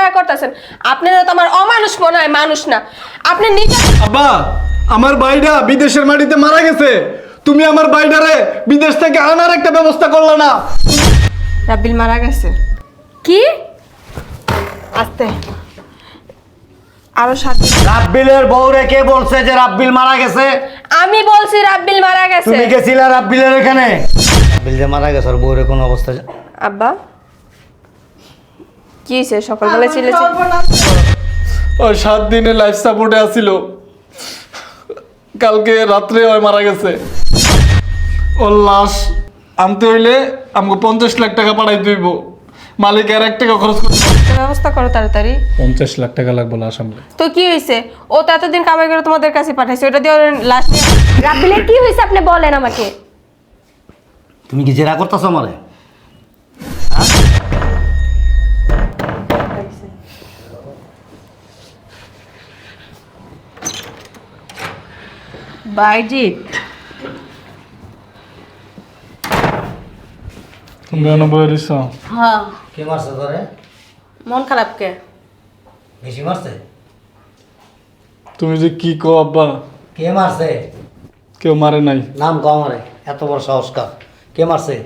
মায়া করতেছেন। আপনারা তো আমার অমানুষ মনে হয় মানুষ না। আপনি নিজে আব্বা আমার ভাইটা বিদেশের মাটিতে মারা গেছে। তুমি আমার ভাইটারে বিদেশ থেকে আনার একটা ব্যবস্থা করলে না। রাব্বিল মারা গেছে। কি? আস্তে। আরও দিন। রাব্বিলের বউরে কে বলছে যে রাব্বিল মারা গেছে? আমি বলছি রাব্বিল মারা গেছে। তুমি গেছিলা রাব্বিলের এখানে? রাব্বিল যে মারা গেছে ওর বউরে কোনো অবস্থা আব্বা। কি হয়েছে সকালবেলা চিলেছে ওই সাত দিনে লাইফ সাপোর্টে আসিল কালকে রাত্রে ওই মারা গেছে। ওর লাশ আনতে হইলে আমাকে পঞ্চাশ লাখ টাকা পাঠাই দিব মালিক আর এক টাকা খরচ করতে ব্যবস্থা করো তাড়াতাড়ি। পঞ্চাশ লাখ টাকা লাগবে লাশ আমলে তো কি হয়েছে ও তো এতদিন কামাই করে তোমাদের কাছে পাঠাইছে ওটা দিয়ে লাস্ট রাব্বিলের কি হয়েছে আপনি বলেন আমাকে? তুমি কি জেরা করতেছো আমারে? বাইজিৎ তুমি কেন হ্যাঁ। কে মারছে তোরে? মন খারাপ কে? বেশি মারছে? তুমি যে কি কো আব্বা? কে মারছে? কেউ মারে নাই। নাম কম মারে এত বড় সংস্কার। কে মারছে?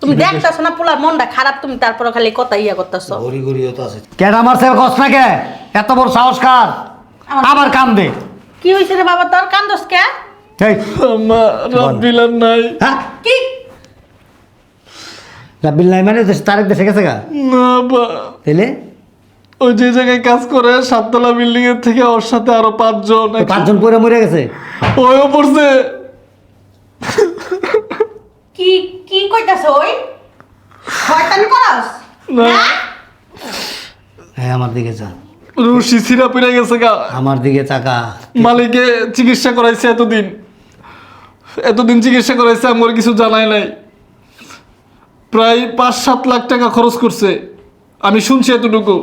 তুমি দেখতেছো? না পোলার মনটা খারাপ তুমি তারপরে খালি কথা ইয়া করতেছো। ঘুরি ঘুরিও তো আছে। কেডা মারছে কস না কে এত বড় সংস্কার। আবার কাম দে কি হয়েছে রে বাবা? তোর কান্দস কে? এই আম্মা রাব্বিল আর নাই। হ্যাঁ? কি? রাব্বিল নাই মানে দেশ তারেক দেশে গেছে গা? না আব্বা তাইলে? ওই যে জায়গায় কাজ করে সাততলা বিল্ডিং এর থেকে ওর সাথে আরও পাঁচজন পাঁচজন পরে মরে গেছে? ওইও পড়ছে। কি কি কইতাছ ওই? শয়তানি করস? না। হ্যাঁ? আমার দিকে চা রুশি সিরা পিড়ে গেছে গা। আমার দিকে চাকা মালিকে চিকিৎসা করাইছে এতদিন। এতদিন চিকিৎসা করাইছে আমার কিছু জানাই নাই। প্রায় পাঁচ সাত লাখ টাকা খরচ করছে। আমি শুনছি এতটুকু।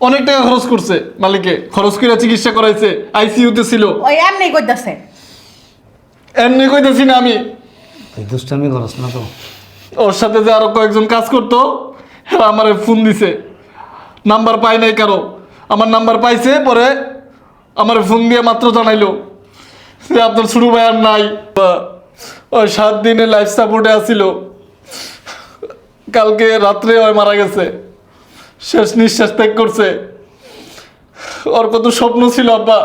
অনেক টাকা খরচ করছে মালিকে খরচ করে চিকিৎসা করাইছে আইসিইউতে ছিল। ওই এমনি কইতাছে। এমনি কইতেছি না আমি। দুষ্টামি করস না তো। ওর সাথে যে আরও কয়েকজন কাজ করতো আমার ফোন দিছে। নাম্বার পাই নাই কারও। আমার নাম্বার পাইছে, পরে আমার ফোন দিয়ে মাত্র জানাইলো যে আপনার শুরু ভাই আর নাই। ওই সাত দিনে লাইফ সাপোর্টে আসিল। কালকে রাত্রে ওই মারা গেছে। শেষ নিঃশ্বাস ত্যাগ করছে। ওর কত স্বপ্ন ছিল, আব্বা।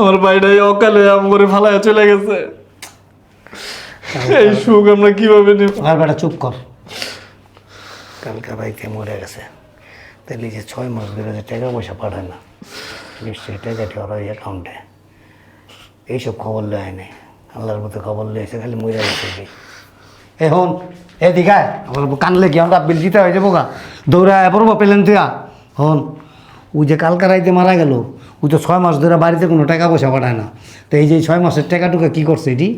আমার ভাইটাই অকালে আম করে ফালায় চলে গেছে। এই সুখ আমরা কীভাবে নেব? আর বেটা চুপ কর। কালকে ভাইতে মরে গেছে? তাহলে যে ছয় মাস ধরে যে টাকা পয়সা পাঠায় না নিশ্চয়ই টাকাটি ওর ওই অ্যাকাউন্টে এইসব খবর লয় নেই আল্লাহর মতো খবর লয়েছে খালি মরে গেছে এখন এদিকে। আমার কানলে কি আমরা বিল দিতে হয়ে যাব গা। দৌড়ায় পড়ব পেলেন তুই হন ওই যে কালকা রাইতে মারা গেল ওই তো ছয় মাস ধরে বাড়িতে কোনো টাকা পয়সা পাঠায় না। তো এই যে ছয় মাসের টাকা টুকা কি করছে এটি?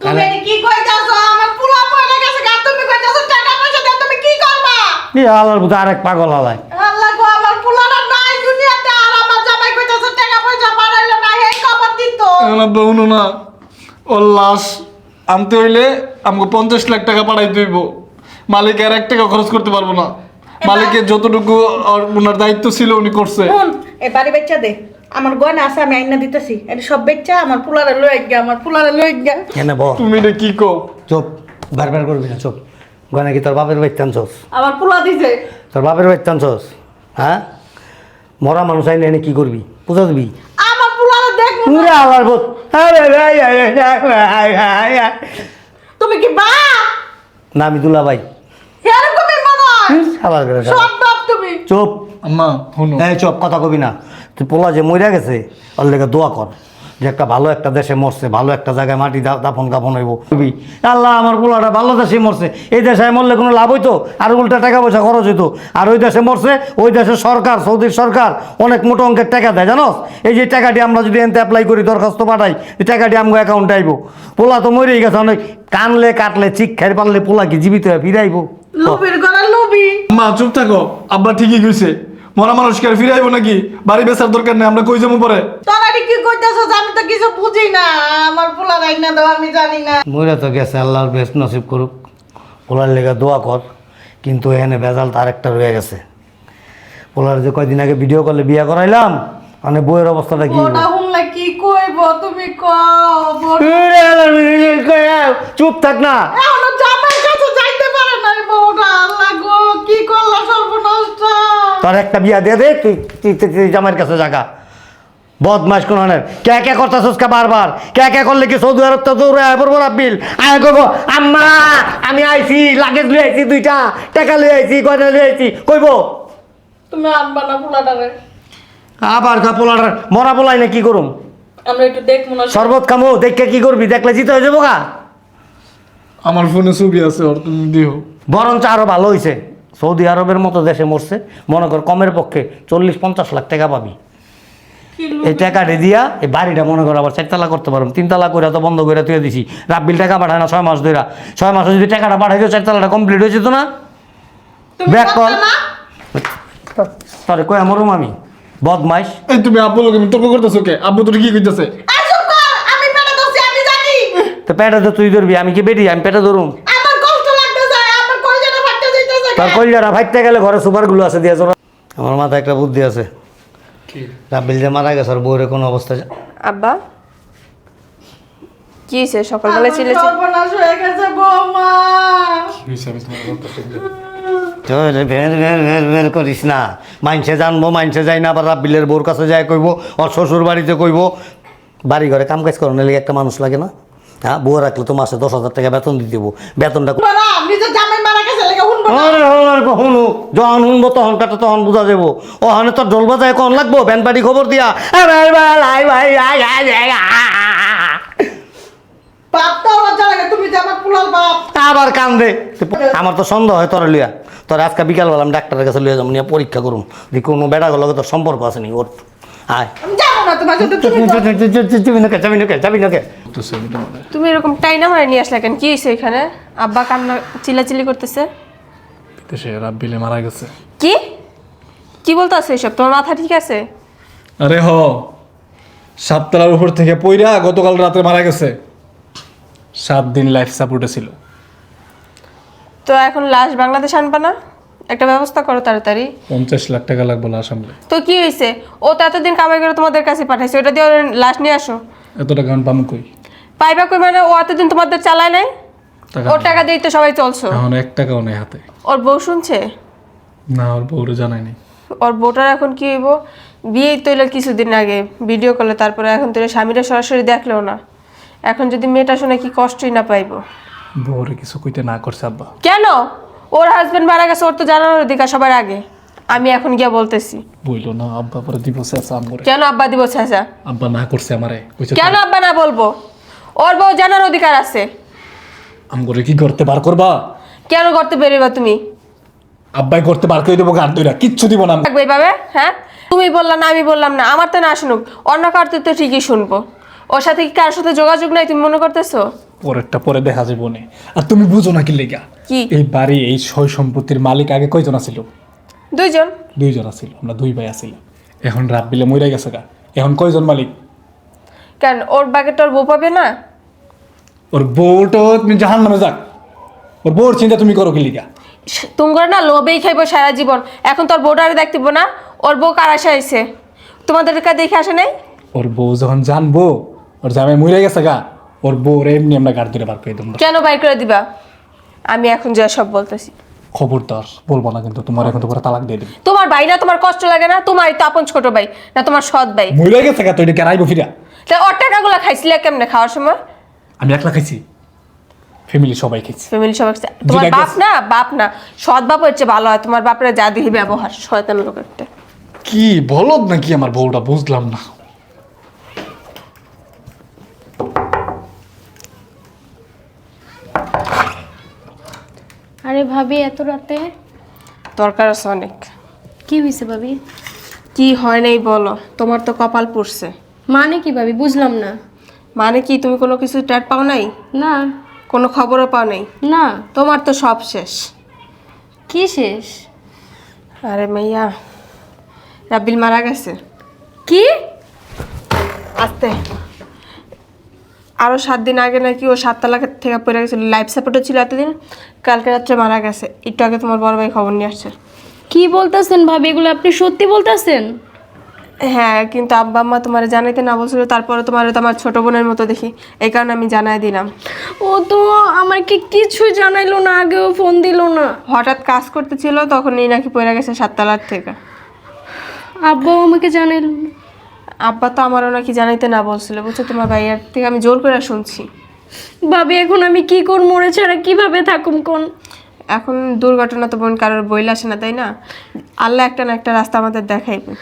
তুমি কি কইতাছ? আমার পোলা পড়ে গেছে গা তুমি কইতাছ টাকা পয়সা দিয়ে তুমি কি করবা? এই আল্লাহর মতো আরেক পাগল আলায় আল্লাহ গো আমার পোলাটা নাই দুনিয়াতে আর আমার জামাই কইতাছ টাকা পয়সা পাঠাইলো না এই খবর দিত। এখন আব্বা না। ওর লাশ আনতে হইলে আমাকে পঞ্চাশ লাখ টাকা পাঠাই দিব মালিক আর এক টাকা খরচ করতে পারব না। মালিকের যতটুকু ওনার দায়িত্ব ছিল উনি করছে। বাড়ি বেচা দে। আমার গয়না আছে আমি আইনা দিতেছি। এটা সব বেচা আমার পোলারে লই গিয়া আমার পোলারে লই গিয়া। কেন বল? তুমি এটা কি কো চুপ বারবার করবি না চুপ। গয়না কি তোর বাপের বাড়িতে আনছস? আমার পোলা দিছে। তোর বাপের বাড়িতে আনছস? হ্যাঁ? মরা মানুষ আইলে এনে কি করবি? পূজা দিবি? আমার পোলারে দেখ পুরে আলার বোধ তুমি কি বা না আমি দুলা ভাই এরকমই মনে হয়। করে সব বাপ তুমি। চুপ। আম্মা শুনো। এই চুপ কথা কবি না। তুই পোলা যে মরে গেছে ওর লেগে দোয়া কর। যে একটা ভালো একটা দেশে মরছে ভালো একটা জায়গায় মাটি দা- দাফন কাফন হইব। কবি আল্লাহ আমার পোলাটা ভালো দেশে মরছে। এই দেশে মরলে কোনো লাভ হইতো? আর উল্টা টাকা পয়সা খরচ হইতো। আর ওই দেশে মরছে ওই দেশের সরকার সৌদির সরকার অনেক মোটা অঙ্কের টাকা দেয় জানোস? এই যে টাকাটি আমরা যদি এনতে অ্যাপ্লাই করি দরখাস্ত পাঠাই এই টাকাটি আমগো অ্যাকাউন্টে আইব। পোলা তো মরেই গেছে অনেক কানলে কাটলে চিক খাই পারলে পোলা কি জীবিত হয়ে ফিরাইব। লুবি মা চুপ থাকো। আব্বা ঠিকই কইছে। মরা মানুষকে আর ফিরে আইবো নাকি? বাড়ি বেচার দরকার নেই আমরা কই যাব পরে? তোরা কি কইতাছ আমি তো কিছু বুঝি না। আমার পোলার আইনা দাও আমি জানি না। মরে তো গেছে আল্লাহর বেশ নসিব করুক। পোলার লেগে দোয়া কর কিন্তু এখানে ভেজাল তার একটা রয়ে গেছে। পোলার যে কয়দিন আগে ভিডিও কলে বিয়া করাইলাম মানে বইয়ের অবস্থাটা কি? ওটা হুনলা কি কইব তুমি কও। চুপ থাক না। এখনও জামাই কাছে যাইতে পারে নাই বউটা আল্লাহ গো কি করলা সর্বনষ্ট তোর একটা বিয়া দিয়ে দে তুই জামাইয়ের কাছে জাগা বদমাস কোন কে কে করতেছস কা বারবার? কে কে করলে কি সৌদি আরব তো দৌড়ে আয় পড়ব রাব্বিল আয় কইব আম্মা আমি আইছি লাগেজ লই আইছি দুইটা টাকা লই আইছি গয়না লই আইছি কইব? তুমি আনবা না পোলাটারে আবার কা পোলার মরা পোলাই না কি করুম? আমরা একটু দেখব না। শরবত খামো দেখে কি করবি? দেখলে জিতে হয়ে যাব গা। আমার ফোনে ছবি আছে ওর তুমি দিও। বরঞ্চ আরও ভালো হইছে। সৌদি আরবের মতো দেশে মরছে মনে কর কমের পক্ষে চল্লিশ পঞ্চাশ লাখ টাকা পাবি। এই টাকাটা দিয়া এই বাড়িটা মনে করো আবার চারতলা করতে পারব তিনতলা করে তো বন্ধ করে তুই দিছি। রাব্বিল টাকা পাঠায় না ছয় মাস ধরে ছয় মাসে যদি টাকাটা পাঠাই দিও চারতলাটা কমপ্লিট হয়ে যেত না? তুমি ব্যাক কর? সরি কই আমরুম আমি। বদমাইশ। এই তুমি আব্বু লোক তর্ক করতেছো কে? আব্বু তোর কি কইতেছে। তো পেটে তো তুই ধরবি আমি কি বেটি? আমি পেটে ধরুম আমার কষ্ট লাগতেছে, আমার কলিজাটা ফাটতে যাইতেছে তোর। কইলারা ফাইটতে গেলে ঘরে সুপারগুলো আছে দিয়ে আমার মাথায় একটা বুদ্ধি আছে। রাব্বিল যে মারা গেছে আর বউরে কোনো অবস্থা আব্বা কি হয়েছে সকালবেলা ভের ভের ভের ভের করিস না। মাইনসে জানব মাইনসে যাই না আবার রাব্বিলের বউর কাছে যাই কইব ওর শ্বশুর বাড়িতে কইব। বাড়ি ঘরে কাম কাজ করার লেগে একটা মানুষ লাগে না? হ্যাঁ বউ রাখলে তো মাসে দশ হাজার টাকা বেতন দিতে দেবো বেতনটা শুনব আরে হলার শুনু যখন শুনব তখন তখন বুঝা যাব ওখানে বাজায় কখন লাগবো ব্যান খবর দিয়া আবার কান্দে আমার তো সন্দেহ হয় তোর লিয়া তোর আজকে বিকালবেলা আমি ডাক্তারের কাছে লিয়ে যাব নিয়ে পরীক্ষা করুম যে কোনো বেড়া গেল তোর সম্পর্ক আছে নি ওর আয় তুমি এরকম টাইনা মারে নিয়ে আসলে কেন কি হয়েছে এখানে আব্বা কান্না চিল্লাচিল্লি করতেছে বিদেশে রাব্বিলে মারা গেছে। কি? কি বলতে আছে এসব? তোমার মাথা ঠিক আছে? আরে হ সাততলার উপর থেকে পইরা গতকাল রাতে মারা গেছে। সাত দিন লাইফ সাপোর্টে ছিল। তো এখন লাশ বাংলাদেশ আনবা না? একটা ব্যবস্থা করো তাড়াতাড়ি। পঞ্চাশ লাখ টাকা লাগবে লাশ আমলে তো কি হয়েছে ও তো এতদিন কামাই করে তোমাদের কাছে পাঠাইছে ওটা দিয়ে ওর লাশ নিয়ে আসো। এত টাকা আমি পামু কই? পাইবা কই মানে ও এতদিন তোমাদের চালায় নাই? টাকা ওর টাকা দিয়েই তো সবাই চলছো? এখন এক টাকাও নেই হাতে। ওর বউ শুনছে? না ওর বউরে নাই। ওর বউটার এখন কি হইব? কিছুদিন আগে ভিডিও কলে তারপরে এখন স্বামীরা সরাসরি দেখলেও না। এখন যদি মেয়েটা শুনে কি কষ্টই না পাইবো? বউরে কিছু কইতে না করছে আব্বা। কেন? ওর হাজবেন্ড মারা গেছে ওর তো জানানোর অধিকার সবার আগে। আমি এখন গিয়ে বলতেছি। বইলো না আব্বা পরে দিব আমরে কেন আব্বা দিব আব্বা না করছে আমারে কেন আব্বা না বলব? ওর বউ জানার অধিকার আছে। আমগরে কি করতে বার করবা? কেন করতে পেরেবা তুমি? আব্বাই করতে বার করে দেবো গান দইরা কিচ্ছু দিব না থাকবে এইভাবে? হ্যাঁ? তুমি বললাম না আমি বললাম না আমার তো না শুনুক। অন্য কার তো ঠিকই শুনব। ওর সাথে কি কারোর সাথে যোগাযোগ নাই তুমি মনে করতেছো? পরেরটা পরে দেখা যাবে নে। আর তুমি বুঝো না কি লেগা? কি? এই বাড়ি এই সয় সম্পত্তির মালিক আগে কয়জন আছিল? দুইজন। দুইজন আছিল আমরা দুই ভাই আছিল এখন রাত বিলে মরে গেছে গা। এখন কয়জন মালিক? কেন ওর বাগে তোর বউ পাবে না? ওর বউটো তুমি জাহান নামে যাক। ওর বউর চিন্তা তুমি করো কি লিগা? তোমার না লোভেই খাইবো সারা জীবন। এখন তোর বউটারে দেখতেব না ওর বউ কার আসে আইছে তোমাদের কাছে দেখে আসে নাই? ওর বউ যখন জানব ওর জামাই মরে গেছে গা ওর বউর এমনি আমরা গাড়ি ধরে বার করে দেবো। কেন বাই করে দিবা? আমি এখন যা সব বলতেছি। খবরদার বলব না কিন্তু তোমার এখন তো পুরো তালাক দিয়ে দেবে। তোমার ভাই না তোমার কষ্ট লাগে না তোমার তো আপন ছোট ভাই না তোমার সৎ ভাই। মরে গেছে গা তো এটা কেরাইবো ফিরা? তা ওর টাকাগুলো খাইছিলে কেমনে খাওয়ার সময়? আমি একলা খাইছি। ফ্যামিলি সবাই খাইছি। ফ্যামিলি সবাই খাইছে। তোমার বাপ না? বাপ না। সৎ বাপ হচ্ছে ভালো হয়। তোমার বাপরে যা দিহি ব্যবহার শয়তান লোক একটা। কি বলদ নাকি আমার বউটা? বুঝলাম না। আরে ভাবি এত রাতে? দরকার আছে অনেক। কি হয়েছে ভাবি? কি হয় নাই বলো? তোমার তো কপাল পড়ছে। মানে কি ভাবি? বুঝলাম না। মানে কি তুমি কোনো কিছু টের পাও নাই? না। কোনো খবরও পাও নাই? না। তোমার তো সব শেষ। কি শেষ? আরে মাইয়া রাব্বিল মারা গেছে। কি? আস্তে। আরও সাত দিন আগে নাকি ও সাততলা থেকে পড়ে গেছিল লাইফ সাপোর্টও ছিল এতদিন। কালকে রাত্রে মারা গেছে। একটু আগে তোমার বড় ভাই খবর নিয়ে আসছে। কি বলতেছেন ভাবি এগুলো আপনি সত্যি বলতেছেন? হ্যাঁ কিন্তু আব্বা আম্মা তোমার জানাইতে না বলছিল তারপরে তোমার তো আমার ছোট বোনের মতো দেখি। এই কারণে আমি জানাই দিলাম। ও তো আমাকে কিছুই জানাইলো না আগেও ফোন দিল না। হঠাৎ কাজ করতেছিল তখনই নাকি পড়ে গেছে সাততলার থেকে। আব্বাও আমাকে জানাইলো না। আব্বা তো আমারও নাকি জানাইতে না বলছিল বুঝছ? তোমার ভাইয়ার থেকে আমি জোর করে শুনছি। ভাবি এখন আমি কি করব? ওরে ছাড়া কীভাবে থাকুম কোন? এখন দুর্ঘটনা তো বোন কারোর বইল আসে না তাই না? আল্লাহ একটা না একটা রাস্তা আমাদের দেখাইবে।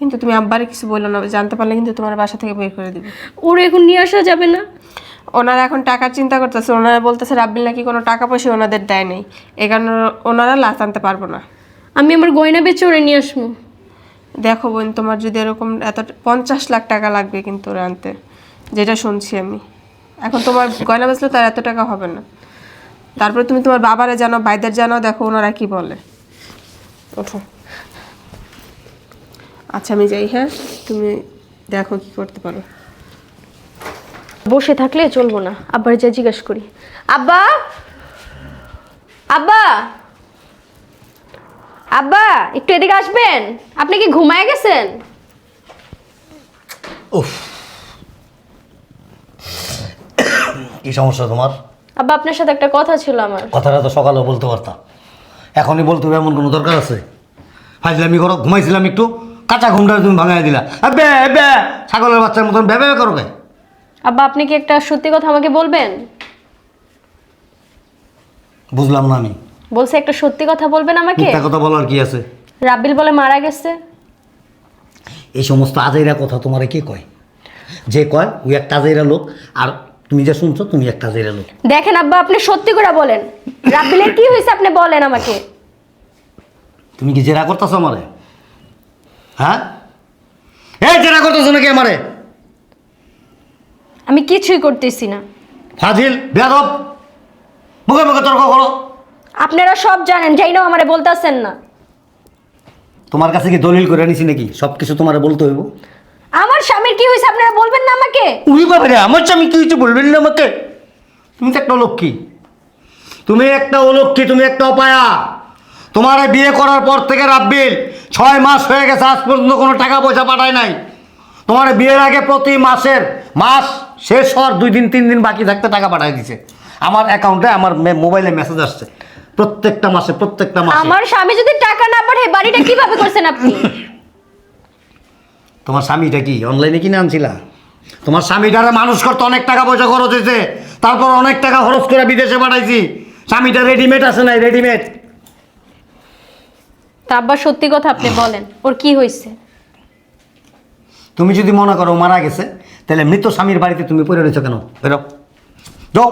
কিন্তু তুমি আব্বারে কিছু বলল না জানতে পারলে কিন্তু তোমার বাসা থেকে বের করে দিবে। ওরে এখন নিয়ে আসা যাবে না। ওনারা এখন টাকার চিন্তা করতেছে ওনারা বলতেছে রাব্বিল নাকি কোনো টাকা পয়সা ওনাদের দেয় নেই। এই কারণে ওনারা লাশ আনতে পারব না। আমি আমার গয়না বেচে ওরে নিয়ে আসব। দেখো বোন তোমার যদি এরকম এত পঞ্চাশ লাখ টাকা লাগবে কিন্তু ওরা আনতে যেটা শুনছি আমি। এখন তোমার গয়না বেচলে তার এত টাকা হবে না। তারপরে তুমি তোমার বাবারে জানো ভাইদের জানো দেখো ওনারা কি বলে। ওঠো। আচ্ছা আমি যাই হ্যাঁ? তুমি দেখো কি করতে পারো। বসে থাকলে চলবো না। আব্বার যা জিজ্ঞেস করি। আব্বা! আব্বা! আব্বা একটু এদিকে আসবেন? আপনি কি ঘুমায় গেছেন? উফ। কি সমস্যা তোমার? আব্বা আপনার সাথে একটা কথা ছিল আমার। কথাটা তো সকালেও বলতে পারতাম। এখনই বলতে হবে এমন কোনো দরকার আছে? ফাইজলামি করো ঘুমাইছিলাম একটু। কাঁচা ঘুমটা তুমি ভাঙাই দিলা। আবে বে ছাগলের বাচ্চার মতন ভেবে করো কে আব্বা আপনি কি একটা সত্যি কথা আমাকে বলবেন? বুঝলাম না আমি। বলছে একটা সত্যি কথা বলবেন আমাকে? মিথ্যা কথা বলার কি আছে? রাব্বিল বলে মারা গেছে। এই সমস্ত আজাইরা কথা তোমারে কে কয়? যে কয় ওই একটা আজাইরা লোক আর তুমি যে শুনছো তুমি একটা আজাইরা লোক। দেখেন আব্বা আপনি সত্যি করে বলেন। রাব্বিলের কি হয়েছে আপনি বলেন আমাকে? তুমি কি জেরা করতেছো আমারে? হ্যাঁ? এই জেরা করতেছো নাকি আমারে? আমি কিছুই করতেছি না। ফাজিল বেয়াদব। মুখে মুখে তর্ক করো। আপনারা সব জানেন যাই না আমারে বলতেছেন না। তোমার কাছে কি দলিল করে নিছি নাকি? সব কিছু তোমারে বলতে হইব। আমার স্বামীর কি হয়েছে আপনারা বলবেন না আমাকে? উনি বাবা রে আমার স্বামী কি হয়েছে বলবেন না আমাকে? তুমি তো একটা অলক্ষী। তুমি একটা অলক্ষী তুমি একটা অপায়া। তোমার বিয়ে করার পর থেকে রাব্বিল ছয় মাস হয়ে গেছে আজ পর্যন্ত কোনো টাকা পয়সা পাঠায় নাই। তোমার বিয়ের আগে প্রতি মাসের মাস শেষ হওয়ার দুই দিন তিন দিন বাকি থাকতে টাকা পাঠায় দিছে। আমার অ্যাকাউন্টে আমার মোবাইলে মেসেজ আসছে। প্রত্যেকটা মাসে প্রত্যেকটা মাসে। আমার স্বামী যদি টাকা না পাঠায় বাড়িটা কীভাবে করছেন আপনি? তোমার স্বামীটা কি অনলাইনে কিনে আনছিলা? তোমার স্বামীটারে মানুষ করতে অনেক টাকা পয়সা খরচ হয়েছে। তারপর অনেক টাকা খরচ করে বিদেশে পাঠাইছি। স্বামীটা রেডিমেড আছে নাই? রেডিমেড তা আব্বা সত্যি কথা আপনি বলেন ওর কি হয়েছে? তুমি যদি মনে করো মারা গেছে তাহলে মৃত স্বামীর বাড়িতে তুমি পড়ে রয়েছো কেন? বেরো। যাও।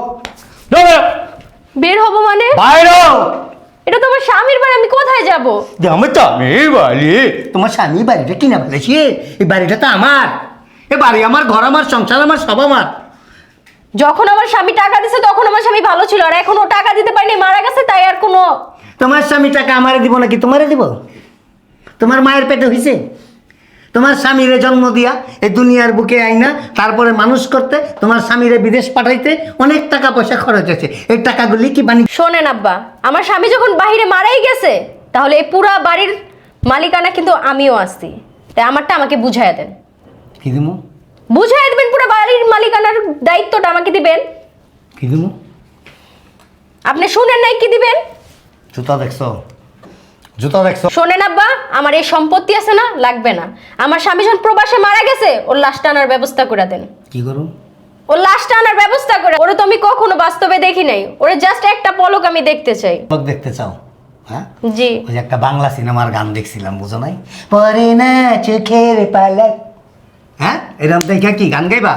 যাও বেরো। বের হব মানে? বাইরো। এটা তো আমার স্বামীর বাড়ি আমি কোথায় যাব? যে আমার স্বামীর বাড়ি? তোমার স্বামী বাড়িটা কিনা ফেলেছি এই বাড়িটা তো আমার। এ বাড়ি আমার ঘর আমার সংসার আমার সব আমার। যখন আমার স্বামী টাকা দিছে তখন আমার স্বামী ভালো ছিল আর এখন ও টাকা দিতে পারেনি মারা গেছে তাই আর কোনো তোমার স্বামী টাকা আমারে দিব নাকি তোমারে দিব? তোমার মায়ের পেটে হইছে? তোমার স্বামীরে জন্ম দিয়া এই দুনিয়ার বুকে আইনা তারপরে মানুষ করতে তোমার স্বামীরে বিদেশ পাঠাইতে অনেক টাকা পয়সা খরচ হয়েছে। এই টাকাগুলি কি বাণিজ্য শোনেন আব্বা আমার স্বামী যখন বাইরে মারাই গেছে তাহলে এই পুরা বাড়ির মালিকানা কিন্তু আমিও আসছি তাই আমারটা আমাকে বুঝাইয়া দেন। কি দিমু? বুঝাই দেবেন পুরো বাড়ির মালিকানার দায়িত্বটা আমাকে দিবেন। কি দিমু? আপনি শুনেন নাই কি দিবেন? জুতা দেখছ? জুতা দেখছ? শোনেন আব্বা আমার এই সম্পত্তি আছে না লাগবে না। আমার স্বামী যখন প্রবাসে মারা গেছে ওর লাশটা আনার ব্যবস্থা করে দেন। কি করো? ওর লাশটা আনার ব্যবস্থা করে ওরে তো আমি কখনো বাস্তবে দেখি নাই। ওরে জাস্ট একটা পলক আমি দেখতে চাই। লোক দেখতে চাও? হ্যাঁ? জি। ওই যে একটা বাংলা সিনেমার গান দেখছিলাম বুঝো নাই? পরে না চোখের পালক হ্যাঁ? এরকম দেখে কি গান গাইবা?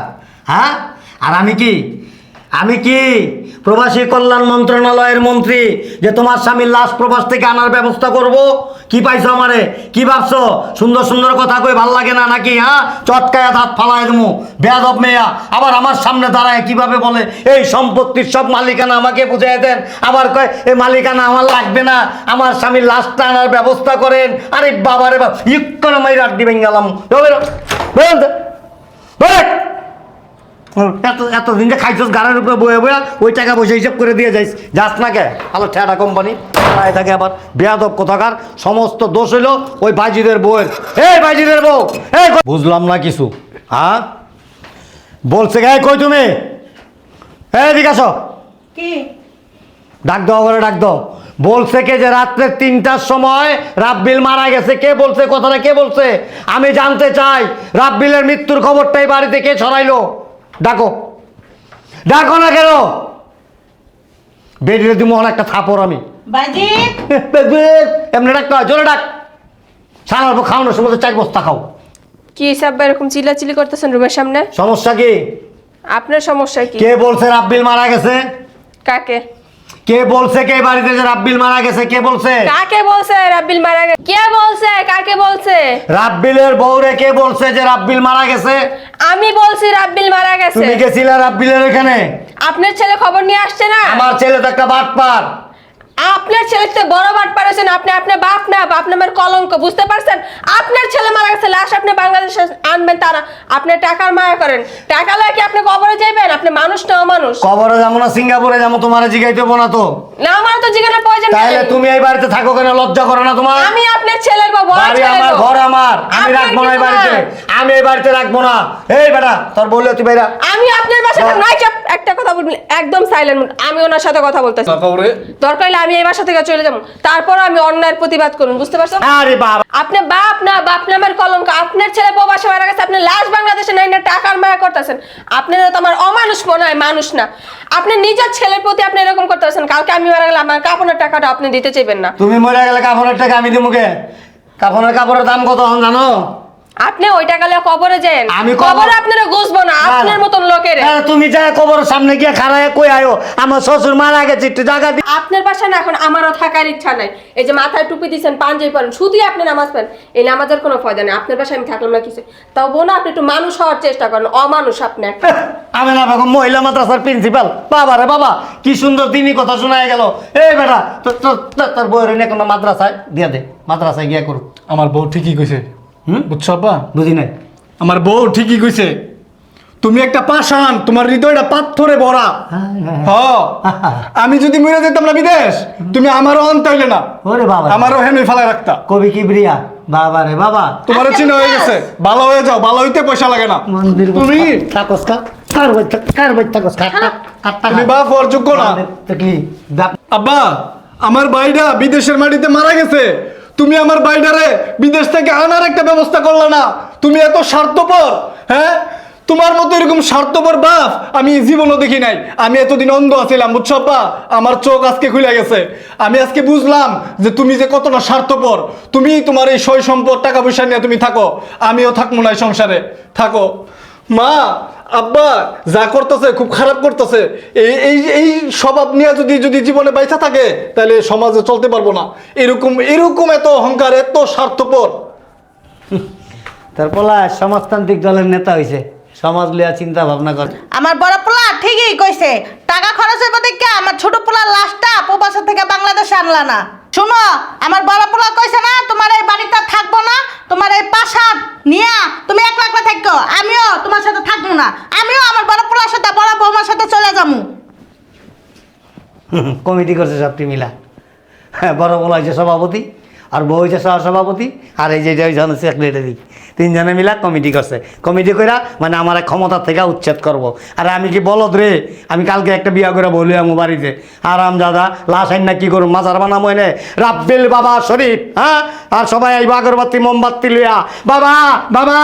হ্যাঁ? আর আমি কি? আমি কি? প্রবাসী কল্যাণ মন্ত্রণালয়ের মন্ত্রী যে তোমার স্বামীর লাশ প্রবাস থেকে আনার ব্যবস্থা করব। কি পাইছো আমারে? কি ভাবছ? সুন্দর সুন্দর কথা কই, ভালো লাগে না নাকি হ্যাঁ? চটকায়া দাঁত ফালায় দেবো। বেয়াদব মেয়া। আবার আমার সামনে দাঁড়ায় কীভাবে বলে, এই সম্পত্তির সব মালিকানা আমাকে বুঝিয়ে দেন। আবার কয় এই মালিকানা আমার লাগবে না। আমার স্বামীর লাশটা আনার ব্যবস্থা করেন। আরে বাবারে বাবা ইক করে মাইর আড্ডি ভেঙে গেলাম। এত এতদিন যে খাইছস গাড়ির উপরে বয়ে বয়ে ওই টাকা পয়সা হিসাব করে দিয়ে যাইস। যাস না কে? আলো ঠেটা কোম্পানি দাঁড়ায় থাকে আবার। বেয়াদব কোথাকার। সমস্ত দোষ হইল ওই বাজিদের বউয়ের। এই বাজিদের বউ! এই বুঝলাম না কিছু। হ্যাঁ? বলছে গে কই তুমি? এই বিকাশ কি? ডাক দাও করে ডাক দাও। বলছে কে যে রাত্রে তিনটার সময় রাব্বিল মারা গেছে? কে বলছে? কথাটা কে বলছে? আমি জানতে চাই রাব্বিলের মৃত্যুর খবরটাই বাড়িতে কে ছড়াইলো? ডাকো। ডাকো না কেন? বেরিয়ে দিব একটা থাপর আমি। এমনি ডাক জোরে ডাক। সারা খাও না সমস্ত চার বস্তা খাও। কি হিসাব এরকম চিল্লাচিল্লি করতেছেন রুমের সামনে? সমস্যা কি? আপনার সমস্যা কি? কে বলছে রাব্বিল মারা গেছে? কাকে? কে বলছে কে বাড়িতে যে রাব্বিল মারা গেছে? কে বলছে? কাকে বলছে রাব্বিল মারা গেছে? কে বলছে? কাকে বলছে? রাব্বিলের বউরে কে বলছে যে রাব্বিল মারা গেছে? আমি বলছি রাব্বিল মারা গেছে। তুমি গেছিলা রাব্বিলের এখানে আপনার ছেলে খবর নিয়ে আসছে না? আমার ছেলে তো একটা বাটপার। আপনার ছেলে তো বড় বাট পারেছেন আপনি আপনার বাপ না বাপ নামের কলঙ্ক বুঝতে পারছেন? আপনার ছেলে মারা গেছে লাশ আপনি বাংলাদেশে আনবেন তারা। আপনি টাকার মায়া করেন। টাকা লাগে কি আপনি কবরে যাইবেন? আপনি মানুষ না অমানুষ? কবরে যাব না সিঙ্গাপুরে যাব তোমার জিগাইতে না তো। না আমার তো জিজ্ঞাসা প্রয়োজন নেই। তাহলে তুমি এই বাড়িতে থাকো কেন? লজ্জা করো না তোমার? আমি আপনার ছেলের বড় বাড়ি আমার ঘর আমার। আমি রাখব না এই বাড়িতে। আমি এই বাড়িতে রাখব না। এই বেটা তোর বললে তুই বেরা আমি আপনার বাসায় বল। নয় চাপ একটা কথা বলবেন একদম সাইলেন্ট আমি ওনার সাথে কথা বলতেছি। দরকার হলে আমি এই বাসা থেকে চলে যাব। তারপর আমি অন্যায়ের প্রতিবাদ করুন বুঝতে পারছেন আরে বাবা। আপনি বাপ না বাপ নামের কলঙ্ক। আপনার ছেলে প্রবাসে মারা গেছে আপনি লাশ বাংলাদেশে নাই না টাকার মায়া করতেছেন। আপনারা তো আমার অমানুষ মনে হয় মানুষ না। আপনি নিজের ছেলের প্রতি আপনি এরকম করতেছেন কালকে আমি মারা গেলে আমার কাপড়ের টাকাটা আপনি দিতে চাইবেন না। তুমি মরে গেলে কাপড়ের টাকা আমি দিব মুখে কাপড়ের কাপড়ের দাম কত হন জানো? আপনি ওই টাকা লিয়ে কবরে যান আমি কবর- আপনারা ঘুষবো না আপনার মতন লোকের। হ্যাঁ, তুমি যা কবরের সামনে গিয়ে খাড়ায় কই আয়ো? আমার শ্বশুর মারা গেছে একটু জায়গা দি। আপনার বাসা না এখন আমারও থাকার ইচ্ছা নাই। এই যে মাথায় টুপি দিয়েছেন পাঞ্জাবি পরেন শুধুই আপনি নামাজ পড়েন। এই নামাজের কোনো ফায়দা নেই। আপনার বাসায় আমি থাকলাম না কিছু তাও বোনা আপনি একটু মানুষ হওয়ার চেষ্টা করেন অমানুষ আপনি একটা। আমি না বেগম মহিলা মাদ্রাসার প্রিন্সিপাল। বাবা রে বাবা কি সুন্দর দিনই কথা শোনায় গেল। এই বেটা তোর তোর- নিয়ে কোনো মাদ্রাসায়? দিয়ে দে মাদ্রাসায় গিয়া করুক। আমার বউ ঠিকই কইছে হুম? বুঝছ আব্বা? বুঝি নাই? আমার বউ ঠিকই কইছে তুমি একটা পাষাণ তোমার হৃদয়টা পাথরে ভরা। হ। আমি যদি মরে যেতাম না বিদেশ তুমি আমারও অন্ত হইলে না। ওরে বাবা। আমারও হেমে ফেলায় রাখতা। কবি কি ব্রিয়া বাবা রে বাবা। তোমার চিহ্ন হয়ে গেছে। ভালো হয়ে যাও ভালো হইতে পয়সা লাগে না। মন্দির তুমি থাকস কা কার বই কার বই থাকস তুমি বাপ যোগ্য না। আব্বা আমার ভাইটা বিদেশের মাটিতে মারা গেছে। তুমি আমার ভাইটারে বিদেশ থেকে আনার একটা ব্যবস্থা করলে না। তুমি এত স্বার্থপর হ্যাঁ? তোমার মতো এরকম স্বার্থপর বাপ আমি জীবনও দেখি নাই। আমি এতদিন অন্ধ আছিলাম, বুঝছ আমার চোখ আজকে খুলে গেছে। আমি আজকে বুঝলাম যে তুমি যে কতটা স্বার্থপর। তুমি তোমার এই সই সম্পদ, টাকা পয়সা নিয়ে তুমি থাকো। আমিও থাকব না সংসারে। থাকো। মা আব্বা, যা করতেছে, খুব খারাপ করতেছে। এই এই এই স্বভাব নিয়ে যদি যদি জীবনে বাইসা থাকে, তাহলে সমাজে চলতে পারব না। এরকম এরকম এত অহংকার, এত স্বার্থপর। তারপর সমাজতান্ত্রিক দলের নেতা হইছে। সমাজ লিয়া চিন্তা ভাবনা করে। আমার বড় পোলা ঠিকই কইছে টাকা খরচ হইব দেখে আমার ছোট পোলার লাশটা প্রবাসের থেকে বাংলাদেশে আনলা না। শুনো আমার বড় পোলা কইছে না তোমার এই বাড়িতে থাকব না তোমার এই পাশাদ নিয়া তুমি একলা একলা থাকো আমিও তোমার সাথে থাকব না আমিও আমার বড় পোলার সাথে বড় বৌমার সাথে চলে যাব। কমিটি করছে সবটি মিলা। হ্যাঁ বড় বলা হয়েছে সভাপতি। আর বউ হয়েছে সহসভাপতি আর এই যে জন সেক্রেটারি তিনজনে মিলা কমিটি করছে। কমিটি কইরা মানে আমার ক্ষমতা থেকে উচ্ছেদ করব। আর আমি কি বলদ রে? আমি কালকে একটা বিয়া করে বলি আমার বাড়িতে। আরাম দাদা, লাশ আইন না কি করুন মাজার বানাম এনে। রাব্বিল বাবা শরীফ হ্যাঁ? আর সবাই এই বাগরবাতি মোমবাতি লইয়া। বাবা বাবা!